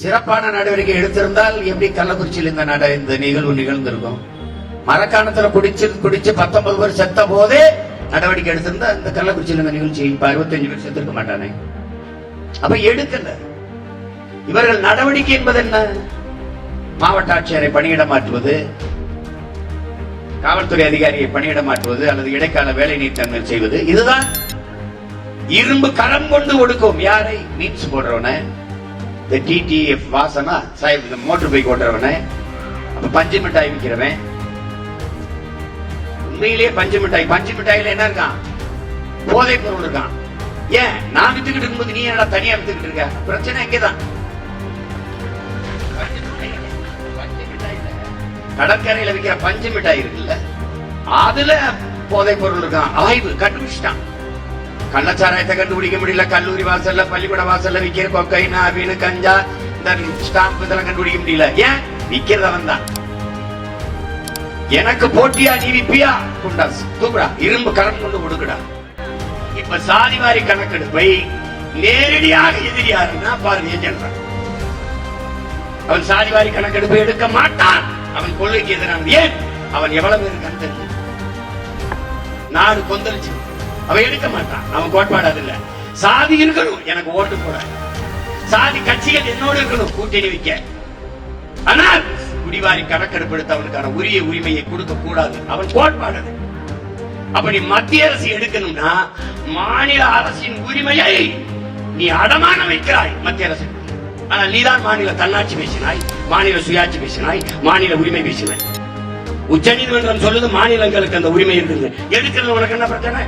சிறப்பான நடவடிக்கை எடுத்திருந்தால் எப்படி கள்ளக்குறிச்சியில் இந்த நட இந்த நிகழ்வு நிகழ்ந்திருக்கும்? மரக்காணத்துல குடிச்சு குடிச்சு பத்தொன்பது பேர் செத்த போதே நடவடிக்கை எடுத்திருந்தா இந்த கள்ளக்குறிச்சியில் இந்த நிகழ்ச்சி இப்ப அறுபத்தஞ்சு பேர் செத்துருக்க மாட்டானே. அப்ப எடுக்கல. இவர்கள் நடவடிக்கை என்பது என்ன? மாவட்ட ஆட்சியரை பணியிட மாற்றுவது காவல்துறை அதிகாரியை பணியிட மாற்றுவது அல்லது இடைக்கால வேலை நீட்டங்கள் செய்வது இதுதான் இரும்பு கரம் கொண்டு ஒடுக்கும். யாரை? மீன்ஸ் போடுறவன. இந்த டிடிஎஃப் வாசனா சாஹிப் இந்த மோட்டர் பைக் ஓட்டுறவன பஞ்சு மிட்டாய் விற்கிறவன் உண்மையிலேயே பஞ்சு மிட்டாய். பஞ்சு மிட்டாயில என்ன இருக்கான்? போதை பொருள் இருக்கான். ஏன்? நான் வித்துக்கிட்டு இருக்கும்போது நீ என்னடா தனியா வித்துக்கிட்டு இருக்க? பிரச்சனை இங்கதான். கடற்கரையில விற்கிற பஞ்சு மிட்டாய் இருக்குல்ல அதுல போதை பொருள் இருக்கான். ஆய்வு கண்டுபிடிச்சிட்டான். கள்ளச்சாராயத்தை கண்டுபிடிக்க முடியல. கல்லூரி வாசல்ல பள்ளிக்கூட வாசல்ல விக்கிற கொக்கைன் அபினு கஞ்சா இந்த ஸ்டாம்ப் இதெல்லாம் கண்டுபிடிக்க முடியல. ஏன்? விக்கிறதவன் தான். எனக்கு போட்டியா நீ விப்பியா? குண்டாஸ். தூக்குடா. இரும்பு கரம் கொண்டு கொடுக்குடா. இப்ப சாதிவாரி கணக்கெடுப்பை நேரடியாக எதிரியாருன்னா பாரதிய ஜனதா. அவன் சாதிவாரி கணக்கெடுப்பை எடுக்க மாட்டான். அவன் கொள்கைக்கு எதிரான ஏன்? அவன் எவ்வளவு பேருக்கு தெரியும்? நாடு கொந்தளிச்சு அவன் எடுக்க மாட்டான். அவன் கோட்பாடு அது இல்ல சாதி இருக்கணும். எனக்கு ஓட்டு போட. சாதி கட்சிகள் என்னோடு இருக்கணும். கூட்டணி வைக்க. ஆனால் குடிவாரி கணக்கெடுப்பு எடுத்து அவனுக்கான உரிய உரிமையை கொடுக்க கூடாது அவன் கோட்பாடு அது. அப்படி மத்திய அரசு எடுக்கணும்னா மாநில அரசின் உரிமையை நீ அடமான வைக்கிறாய் மத்திய அரசு. ஆனால் நீதான் மாநில தன்னாட்சி பேசினாய் மாநில சுயாட்சி பேசினாய் மாநில உரிமை பேசினாய். உச்ச நீதிமன்றம் சொல்லுது மாநிலங்களுக்கு அந்த உரிமை இருக்குது. எடுக்கிறது உனக்கு என்ன பிரச்சனை?